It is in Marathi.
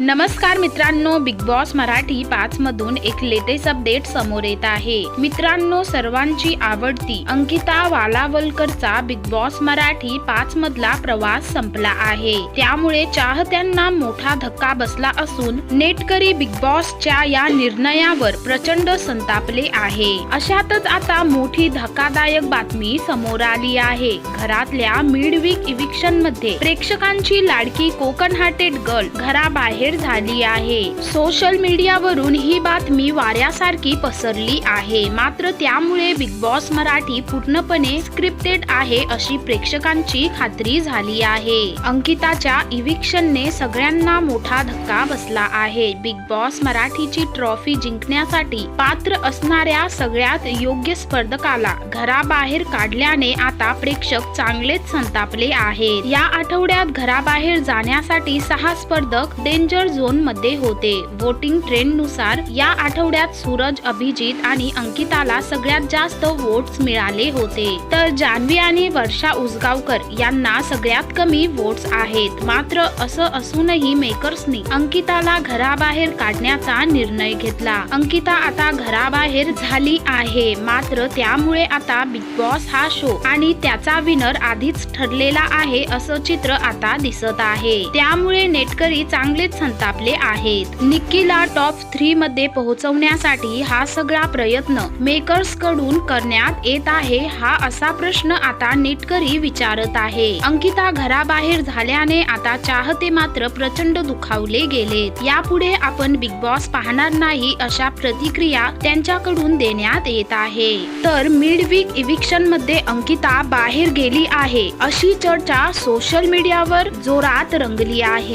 नमस्कार मित्रांनो बिग बॉस मराठी पाच मधून एक लेटेस्ट अपडेट समोर येत आहे. मित्रांनो सर्वांची आवडती अंकिता वालावलकरचा बिग बॉस मराठी पाच मधला प्रवास संपला आहे. त्यामुळे चाहत्यांना मोठा धक्का बसला असून नेटकरी बिग बॉसच्या या निर्णयावर प्रचंड संतापले आहे. अशातच आता मोठी धक्कादायक बातमी समोर आली आहे. घरातल्या मिडवीक इव्हिक्शनमध्ये प्रेक्षकांची लाडकी कोकण हार्टेड गर्ल घराबाहेर झाली आहे. सोशल मीडियावरून ही बातमी वाऱ्यासारखी पसरली आहे. मात्र त्यामुळे बिग बॉस मराठी पूर्णपणे स्क्रिप्टेड आहे अशी प्रेक्षकांची खात्री झाली आहे. अंकिताच्या इविक्शनने सगळ्यांना मोठा धक्का बसला आहे. बिग बॉस मराठीची ट्रॉफी जिंकण्यासाठी पात्र असणाऱ्या सगळ्यात योग्य स्पर्धकाला घराबाहेर काढल्याने आता प्रेक्षक चांगलेच संतापले आहेत. या आठवड्यात घराबाहेर जाण्यासाठी सहा स्पर्धक डेंजर झोनमध्ये होते. वोटिंग ट्रेंडनुसार या आठवड्यात सूरज अभिजित आणि अंकिताला सगळ्यात जास्त वोट्स मिळाले होते. तर जान्हवी आणि वर्षा उसगावकर यांना सगळ्यात कमी वोट्स आहेत. मात्र असं असूनही मेकर्सनी अंकिताला घराबाहेर काढण्याचा निर्णय घेतला. अंकिता आता घराबाहेर झाली आहे. मात्र त्यामुळे आता बिग बॉस हा शो आणि त्याचा विनर आधीच ठरलेला आहे असं चित्र आता दिसत आहे. त्यामुळे नेटकरी चांगलेच संतापले आहेत. निक्कीला टॉप थ्री मध्ये पोहोचवण्यासाठी हा सगळा प्रयत्न मेकर्सकडून करण्यात येत आहे हा असा प्रश्न आता नेटकरी विचारत आहे. अंकिता घराबाहेर झाल्याने आता चाहते मात्र प्रचंड दुखावले गेलेत. यापुढे आपण बिग बॉस पाहणार नाही अशा प्रतिक्रिया त्यांच्याकडून देण्यात येत आहे. तर मिड वीकमध्ये अंकिता बाहेर गेली आहे अशी चर्चा सोशल मीडियावर जोरात रंगली आहे.